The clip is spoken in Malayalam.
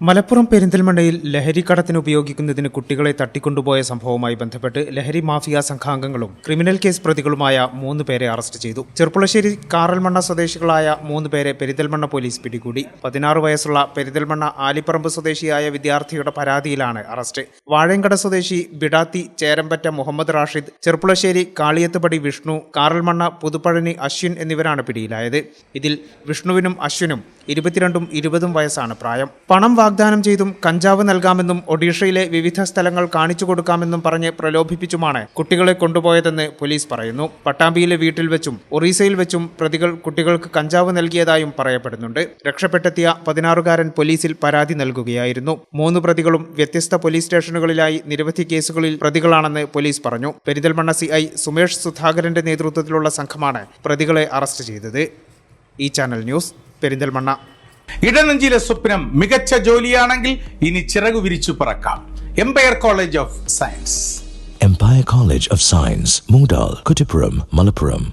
മലപ്പുറം പെരിന്തൽമണ്ണയിൽ ലഹരിക്കടത്തിന് ഉപയോഗിക്കുന്നതിന് കുട്ടികളെ തട്ടിക്കൊണ്ടുപോയ സംഭവവുമായി ബന്ധപ്പെട്ട് ലഹരി മാഫിയ സംഘാംഗങ്ങളും ക്രിമിനൽ കേസ് പ്രതികളുമായ മൂന്ന് പേരെ അറസ്റ്റ് ചെയ്തു. ചെർപ്പുളശ്ശേരി കാറൽമണ്ണ സ്വദേശികളായ മൂന്ന് പേരെ പെരിന്തൽമണ്ണ പോലീസ് പിടികൂടി. പതിനാറ് വയസ്സുള്ള പെരിന്തൽമണ്ണ ആലിപ്പറമ്പ് സ്വദേശിയായ വിദ്യാർത്ഥിയുടെ പരാതിയിലാണ് അറസ്റ്റ്. വാഴയങ്കട സ്വദേശി ബിഡാത്തി ചേരമ്പറ്റ മുഹമ്മദ് റാഷിദ് ചെർപ്പുളശ്ശേരി കാളിയത്തുപടി വിഷ്ണു കാറൽമണ്ണ പുതുപ്പഴനി അശ്വിൻ എന്നിവരാണ് പിടിയിലായത്. ഇതിൽ വിഷ്ണുവിനും അശ്വിനും ഇരുപത്തിരണ്ടും ഇരുപതും വയസ്സാണ് പ്രായം. പണം വാഗ്ദാനം ചെയ്തും കഞ്ചാവ് നൽകാമെന്നും ഒഡീഷയിലെ വിവിധ സ്ഥലങ്ങൾ കാണിച്ചു കൊടുക്കാമെന്നും പറഞ്ഞ് പ്രലോഭിപ്പിച്ചുമാണ് കുട്ടികളെ കൊണ്ടുപോയതെന്ന് പോലീസ് പറയുന്നു. പട്ടാമ്പിയിലെ വീട്ടിൽ വെച്ചും ഒറീസയിൽ വെച്ചും പ്രതികൾ കുട്ടികൾക്ക് കഞ്ചാവ് നൽകിയതായും പറയപ്പെടുന്നുണ്ട്. രക്ഷപ്പെട്ടെത്തിയ പതിനാറുകാരൻ പോലീസിൽ പരാതി നൽകുകയായിരുന്നു. മൂന്ന് പ്രതികളും വ്യത്യസ്ത പോലീസ് സ്റ്റേഷനുകളിലായി നിരവധി കേസുകളിൽ പ്രതികളാണെന്ന് പോലീസ് പറഞ്ഞു. പെരിന്തൽമണ്ണ സി ഐ സുമേഷ് സുധാകരന്റെ നേതൃത്വത്തിലുള്ള സംഘമാണ് പ്രതികളെ അറസ്റ്റ് ചെയ്തത്. ഈ ചാനൽ ന്യൂസ് പെരിന്തൽമണ്ണ. ഇടനഞ്ചിലെ സ്വപ്നം മികച്ച ജോലിയാണെങ്കിൽ ഇനി ചിറകു വിരിച്ചു പറക്കാം. Empire college of science Empire college of science Moodal Kuttippuram Malappuram